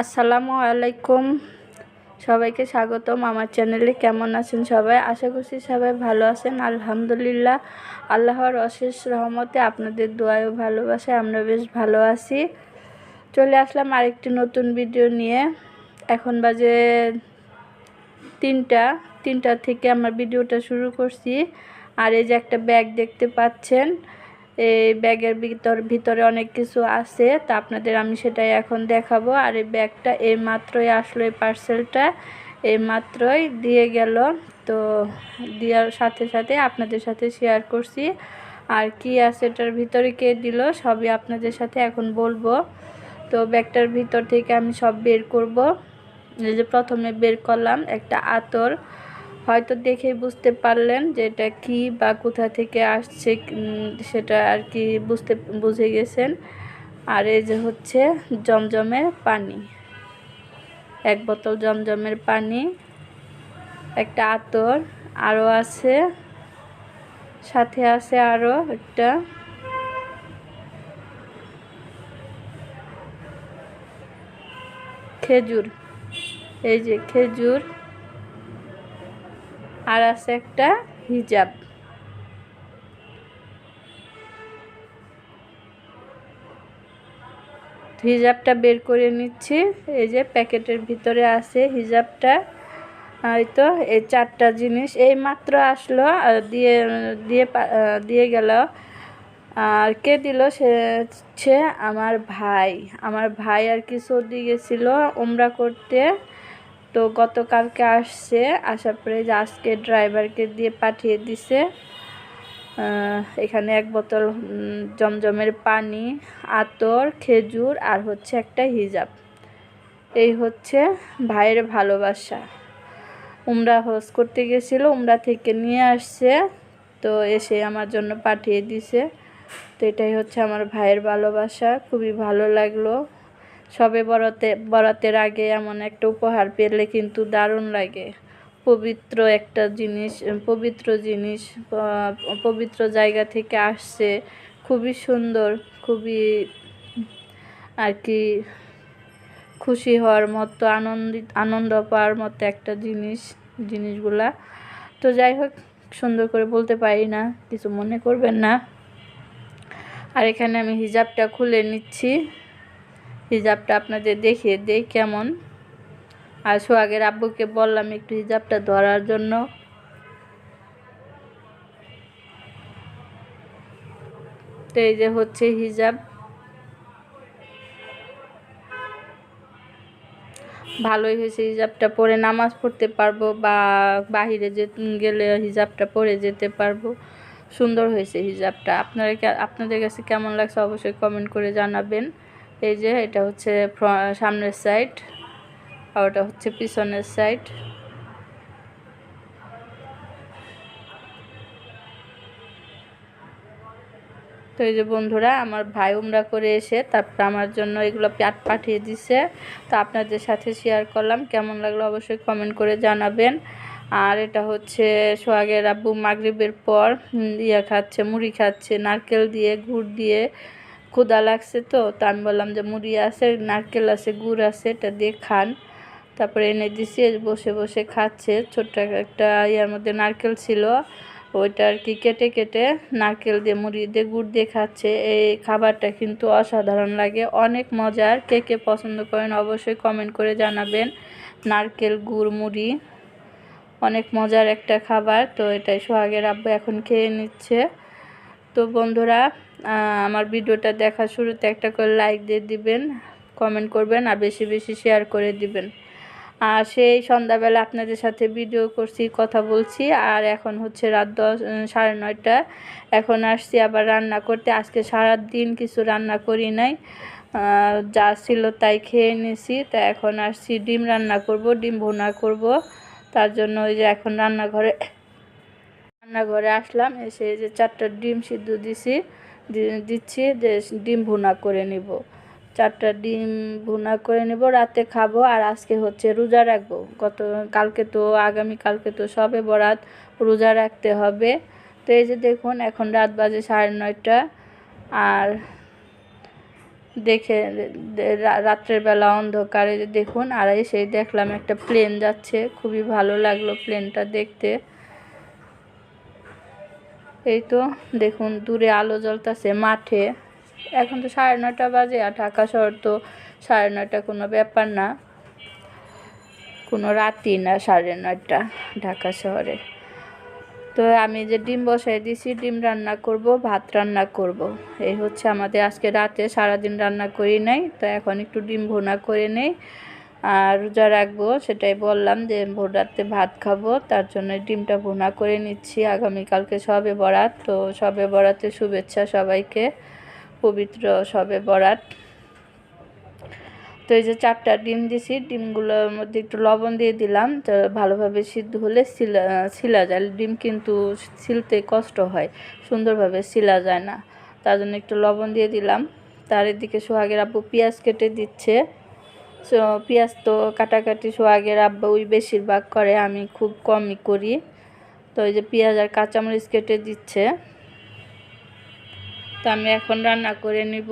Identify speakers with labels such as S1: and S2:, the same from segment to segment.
S1: আসসালামু আলাইকুম। সবাইকে স্বাগতম আমার চ্যানেলে। কেমন আছেন সবাই? আশা করছি সবাই ভালো আছেন। আলহামদুলিল্লাহ, আল্লাহর অশেষ রহমতে আপনাদের দোয়ায় ভালোবাসায় আমরা বেশ ভালো আছি। চলে আসলাম আরেকটি নতুন ভিডিও নিয়ে। এখন বাজে তিনটা তিনটা থেকে আমার ভিডিওটা শুরু করছি। আর এই যে একটা ব্যাগ দেখতে পাচ্ছেন এই ব্যাগের ভিতর, ভিতরে অনেক কিছু আছে, তা আপনাদের আমি সেটাই এখন দেখাবো। আর এই ব্যাগটা এই মাত্রই আসলো, এই পার্সেলটা এই মাত্রই দিয়ে গেল। তো দেওয়ার সাথে সাথে আপনাদের সাথে শেয়ার করছি। আর কি আছে এটার ভিতরে, কে দিল, সবই আপনাদের সাথে এখন বলব। তো ব্যাগটার ভিতর থেকে আমি সব বের করব। এই যে প্রথমে বের করলাম একটা আতর। হয়তো দেখে বুঝতে পারলেন যে এটা কী বা কোথা থেকে আসছে সেটা আর কি বুঝতে, বুঝে গেছেন। আর এই যে হচ্ছে জমজমের পানি। এক বোতল জমজমের পানি, একটা আতর আরও আছে, সাথে আছে আরও একটা। খেজুর, এই যে খেজুর। আর আছে একটা হিজাব। হিজাবটা বের করে নিচ্ছি। এই যে প্যাকেটের ভিতরে আছে হিজাবটা। হয়তো এই চারটা জিনিস। এই মাত্র আসলো দিয়ে দিয়ে দিয়ে গেল। আর কে দিল? সে আমার ভাই। আমার ভাই আর কি সর্দি গেছিল ওমরা করতে। তো গতকালকে আসছে, আসার পরে যে আজকে ড্রাইভারকে দিয়ে পাঠিয়ে দিছে। এখানে এক বোতল জমজমের পানি, আতর, খেজুর আর হচ্ছে একটা হিজাব। এই হচ্ছে ভাইয়ের ভালোবাসা। উমরা হোস করতে গেছিল, উমরা থেকে নিয়ে আসছে, তো এসে আমার জন্য পাঠিয়ে দিছে। তো এটাই হচ্ছে আমার ভাইয়ের ভালোবাসা, খুবই ভালো লাগল। সবে বরাতে, বরাতের আগে এমন একটা উপহার পেলে কিন্তু দারুণ লাগে। পবিত্র একটা জিনিস, পবিত্র জিনিস পবিত্র জায়গা থেকে আসছে। খুবই সুন্দর, খুবই আর কি খুশি হওয়ার মতো, আনন্দিত, আনন্দ পাওয়ার মতো একটা জিনিস, জিনিসগুলা। তো যাই হোক, সুন্দর করে বলতে পারি না, কিছু মনে করবেন না। আর এখানে আমি হিজাবটা খুলে নিচ্ছি। হিজাবটা আপনাদের দেখিয়ে দেই কেমন। আর সোহাগের আব্বুকে বললাম একটু হিজাবটা ধরার জন্য। তো এই যে হচ্ছে হিজাব। ভালোই হয়েছে হিজাবটা পরে নামাজ পড়তে পারব বা বাহিরে যে গেলে হিজাবটা পরে যেতে পারব। সুন্দর হয়েছে হিজাবটা। আপনারা আপনাদের কাছে কেমন লাগছে অবশ্যই কমেন্ট করে জানাবেন। এই যে এটা হচ্ছে সামনের সাইড আর ওটা হচ্ছে পিছনের সাইড। তো এই যে বন্ধুরা, আমার ভাই উমরা করে এসে তারপর আমার জন্য এগুলো প্যাট পাঠিয়ে দিছে। তো আপনাদের সাথে শেয়ার করলাম, কেমন লাগল অবশ্যই কমেন্ট করে জানাবেন। আর এটা হচ্ছে সোহাগের আব্বু মাগরীবের পর ইয়া খাচ্ছে, মুড়ি খাচ্ছে, নারকেল দিয়ে, গুড় দিয়ে ক্ষুদা লাগছে তো তা আমি বললাম যে মুড়ি আছে, নারকেল আছে, গুড় আছে, এটা দিয়ে খান। তারপরে এনে দিছি বসে বসে খাচ্ছে। ছোট্ট একটা ইয়ার মধ্যে নারকেল ছিল, ওইটা আর কি কেটে কেটে নারকেল দিয়ে, মুড়ি দিয়ে, গুড় দিয়ে খাচ্ছে। এই খাবারটা কিন্তু অসাধারণ লাগে, অনেক মজার। কে কে পছন্দ করেন অবশ্যই কমেন্ট করে জানাবেন। নারকেল, গুড়, মুড়ি, অনেক মজার একটা খাবার। তো এটাই সোহাগের আব্বু এখন খেয়ে নিচ্ছে। তো বন্ধুরা আমার ভিডিওটা দেখা শুরুতে একটা করে লাইক দিয়ে দিবেন কমেন্ট করবেন আর বেশি বেশি শেয়ার করে দিবেন। আর সেই সন্ধ্যাবেলা আপনাদের সাথে ভিডিও করছি, কথা বলছি, আর এখন হচ্ছে রাত দশ সাড়ে নয়টা। এখন আসছি আবার রান্না করতে। আজকে সারা দিন কিছু রান্না করি নাই যা ছিল তাই খেয়ে নিছি। তা এখন আসছি, ডিম রান্না করব, ডিম ভোনা করব। তার জন্য ওই যে এখন রান্নাঘরে রান্নাঘরে আসলাম, এসে যে চারটা ডিম সিদ্ধ দিছি দিচ্ছি, যে ডিম ভুনা করে নিব। চারটা ডিম ভুনা করে নেব, রাতে খাব, আর আজকে হচ্ছে রোজা রাখব। গত, কালকে তো, আগামী কালকে তো সবে বরাত, রোজা রাখতে হবে। তো এই যে দেখুন, এখন রাত বাজে সাড়ে নয়টা, আর দেখে রাত্রের বেলা অন্ধকারে দেখুন, আর সেই দেখলাম একটা প্লেন যাচ্ছে, খুবই ভালো লাগল প্লেনটা দেখতে। এই তো দেখুন, দূরে আলো জ্বলতেছে মাঠে। এখন তো সাড়ে নটা বাজে আর ঢাকা শহর তো সাড়ে নটা কোনো ব্যাপার না। কোনো রাতই না সাড়ে নয়টা ঢাকা শহরে। তো আমি যে ডিম বসাই দিছি, ডিম রান্না করব, ভাত রান্না করব। এই হচ্ছে আমাদের আজকে রাতে সারাদিন রান্না করি নাই, তো এখন একটু ডিম ভোনা করে নেই। আর রোজা রাখব, সেটাই বললাম যে ভোর রাতে ভাত খাব, তার জন্য ডিমটা ভুনা করে নিচ্ছি। আগামীকালকে সবে বরাত, তো সবে বরাতে শুভেচ্ছা সবাইকে, পবিত্র সবে বরাত। তো এই যে চারটা ডিম দিছি, ডিমগুলোর মধ্যে একটু লবণ দিয়ে দিলাম, তো ভালোভাবে সিদ্ধ হলে সিলা সিলা যায়। ডিম কিন্তু ছিলতে কষ্ট হয়, সুন্দরভাবে সিলা যায় না, তার জন্য একটু লবণ দিয়ে দিলাম। তার এদিকে সোহাগের আব্বু পেঁয়াজ কেটে দিচ্ছে। সো পেঁয়াজ তো কাটাকাটি সোহাগের আব্বু ওই বেশিরভাগ করে, আমি খুব কমই করি। তো ওই যে পেঁয়াজ আর কাঁচামরিচ কেটে দিচ্ছে। তো আমি এখন রান্না করে নিব।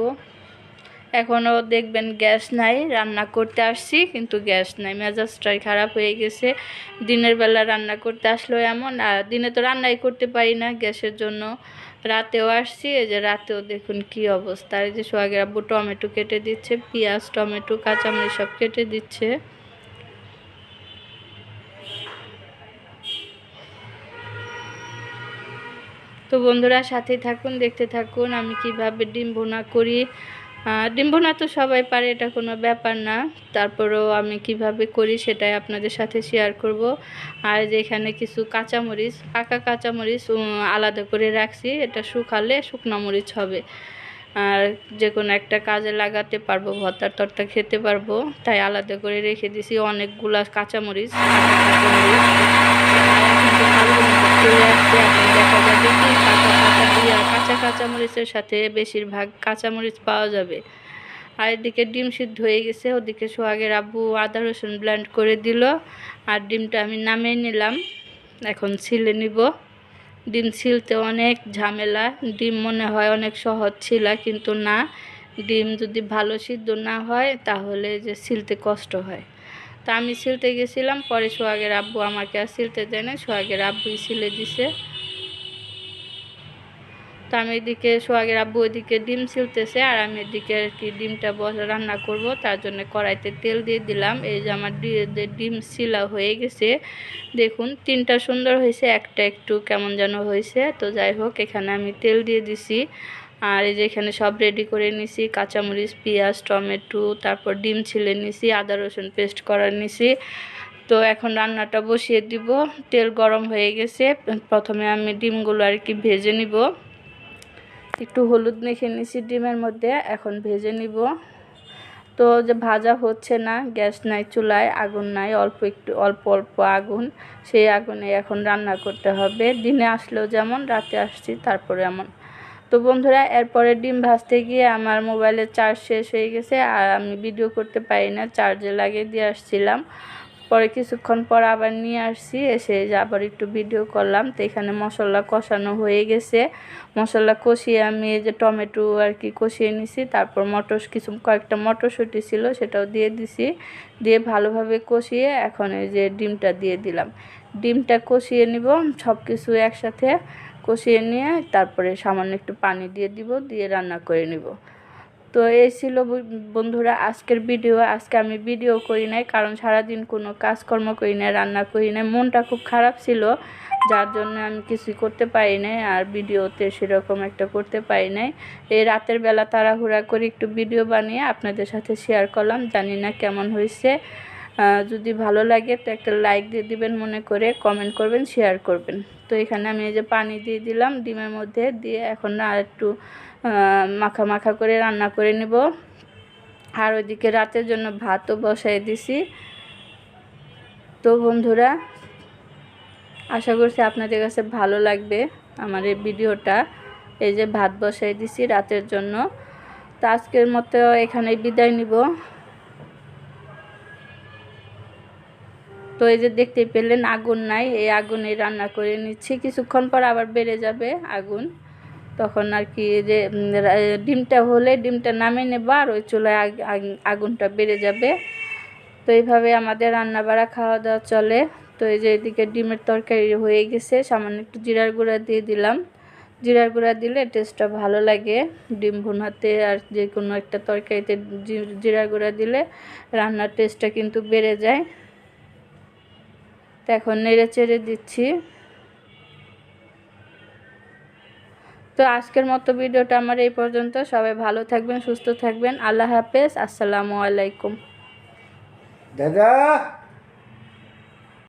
S1: এখনও দেখবেন গ্যাস নাই, রান্না করতে আসছি, কিন্তু গ্যাস নাই। মেজাজটাই খারাপ হয়ে গেছে। দিনের বেলা রান্না করতে আসলো এমন, আর দিনে তো রান্নাই করতে পারি না গ্যাসের জন্য। রাতেও আসছি, এই যে রাতেও দেখুন কি অবস্থা। এই যে সোহাগের আব্বু টমেটো কেটে দিচ্ছে, পেঁয়াজ, টমেটো, কাঁচামরিচ সব কেটে দিচ্ছে। তো বন্ধুরা সাথেই থাকুন, দেখতে থাকুন, আমি কীভাবে ডিম ভোনা করি। ডিম তো সবাই পারে, এটা কোনো ব্যাপার না। তারপরেও আমি কীভাবে করি সেটাই আপনাদের সাথে শেয়ার করব। আর যে এখানে কিছু কাঁচামরিচ, পাকা কাঁচামরিচ আলাদা করে রাখছি, এটা শুকালে শুকনো মরিচ হবে। আর যে কোনো একটা কাজে লাগাতে পারব, ভর্তার তরটা খেতে পারব, তাই আলাদা করে রেখে দিছি অনেকগুলা কাঁচামরিচ। দেখা যাবে কি কাঁচা কাঁচা কাঁচা কাঁচামরিচের সাথে বেশিরভাগ কাঁচামরিচ পাওয়া যাবে। আর এদিকে ডিম সিদ্ধ হয়ে গেছে, ওদিকে সোহাগের আব্বু আদা রসুন ব্লেন্ড করে দিল, আর ডিমটা আমি নামিয়ে নিলাম। এখন ছিলে নিব। ডিম ছিলতে অনেক ঝামেলা, ডিম মনে হয় অনেক সহজ ছিল, কিন্তু না, ডিম যদি ভালো সিদ্ধ না হয়, তাহলে যে ছিলতে কষ্ট হয়। তা আমি ছিলতে গেছিলাম, পরে সোহাগের আব্বু আমাকে আর ছিলতে দেয় না সোহাগের আব্বুই ছিলে দিছে। তো আমি এদিকে সোহাগের আব্বু ওইদিকে ডিম ছিলতেছে আর আমি এদিকে আর কি ডিমটা বসা রান্না করব, তার জন্য কড়াইতে তেল দিয়ে দিলাম। এই যে আমার ডিম শিলা হয়ে গেছে, দেখুন তিনটা সুন্দর হয়েছে, একটা একটু কেমন যেন হয়েছে। তো যাই হোক, এখানে আমি তেল দিয়ে দিছি। আর এই যে এখানে সব রেডি করে নিছি, কাঁচামরিচ, পেঁয়াজ, টমেটো, তারপর ডিম ছিলে নিছি, আদা, রসুন পেস্ট করা নিছি। তো এখন রান্নাটা বসিয়ে দিব। তেল গরম হয়ে গেছে, প্রথমে আমি ডিমগুলো আর কি ভেজে নিব। একটু হলুদ মেখে নিছি ডিমের মধ্যে, এখন ভেজে নিব। তো যে ভাজা হচ্ছে না, গ্যাস নাই চুলায়, আগুন নাই, অল্প একটু, অল্প অল্প আগুন। সেই আগুনে এখন রান্না করতে হবে। দিনে আসলেও যেমন, রাতে আসছি তারপরে এমন। তো বন্ধুরা, এরপরে ডিম ভাজতে গিয়ে আমার মোবাইলের চার্জ শেষ হয়ে গেছে, আর আমি ভিডিও করতে পারি না, চার্জে লাগিয়ে দিয়ে আসছিলাম। পরে কিছুক্ষণ পর আবার নিয়ে আসছি, এসে আবার একটু ভিডিও করলাম। তো এখানে মশলা কষানো হয়ে গেছে। মশলা কষিয়ে আমি এই যে টমেটো আর কি কষিয়ে নিছি, তারপর মটর কিছু কয়েকটা মটরশুঁটি ছিল সেটাও দিয়ে দিছি। দিয়ে ভালোভাবে কষিয়ে এখন এই যে ডিমটা দিয়ে দিলাম। ডিমটা কষিয়ে নিব সব কিছু একসাথে কষিয়ে নিয়ে তারপরে সামান্য একটু পানি দিয়ে দিব, দিয়ে রান্না করে নিব। তো এই ছিল বন্ধুরা আজকের ভিডিও আজকে আমি ভিডিও করি নাই, কারণ সারাদিন কোনো কাজকর্ম করি নাই, রান্না করি নাই, মনটা খুব খারাপ ছিল, যার জন্য আমি কিছুই করতে পারি নাই, আর ভিডিওতে সেরকম একটা করতে পারি নাই। এই রাতের বেলা তাড়াহুড়া করে একটু ভিডিও বানিয়ে আপনাদের সাথে শেয়ার করলাম, জানি না কেমন হয়েছে। যদি ভালো লাগে তো একটা লাইক দিয়ে দিবেন মনে করে কমেন্ট করবেন শেয়ার করবেন। তো এখানে আমি এই যে পানি দিয়ে দিলাম, ডিমের মধ্যে দিয়ে এখন আর একটু মাখা মাখা করে রান্না করে নেব। আর ওইদিকে রাতের জন্য ভাতও বসাই দিছি। তো বন্ধুরা, আশা করছি আপনাদের কাছে ভালো লাগবে আমার এই ভিডিওটা। এই যে ভাত বসাই দিছি রাতের জন্য। তো আজকের মতো এখানে বিদায় নিব। তো এই যে দেখতে পেলেন আগুন নাই, এই আগুনে রান্না করে নিচ্ছি। কিছুক্ষণ পর আবার বেড়ে যাবে আগুন। তখন আর কি যে ডিমটা হলে ডিমটা নামিয়ে নেবা আর ওই চুলায় আগ- আগ- আগুনটা বেড়ে যাবে। তো এইভাবে আমাদের রান্না বাড়া খাওয়া দাওয়া চলে। তো এই যে এদিকে ডিমের তরকারি হয়ে গেছে, সামান্য একটু জিরার গুঁড়া দিয়ে দিলাম। জিরার গুঁড়া দিলে টেস্টটা ভালো লাগে। ডিম ভুনাতে আর যে কোনো একটা তরকারিতে জিরার গুঁড়া দিলে রান্নার টেস্টটা কিন্তু বেড়ে যায়। তো এখন নেড়ে চেড়ে দিচ্ছি। তো আজকের মতো ভিডিওটা আমার এই পর্যন্ত। সবাই ভালো থাকবেন, সুস্থ থাকবেন। আল্লাহ হাফেজ, আসসালামু আলাইকুম।
S2: দাদা!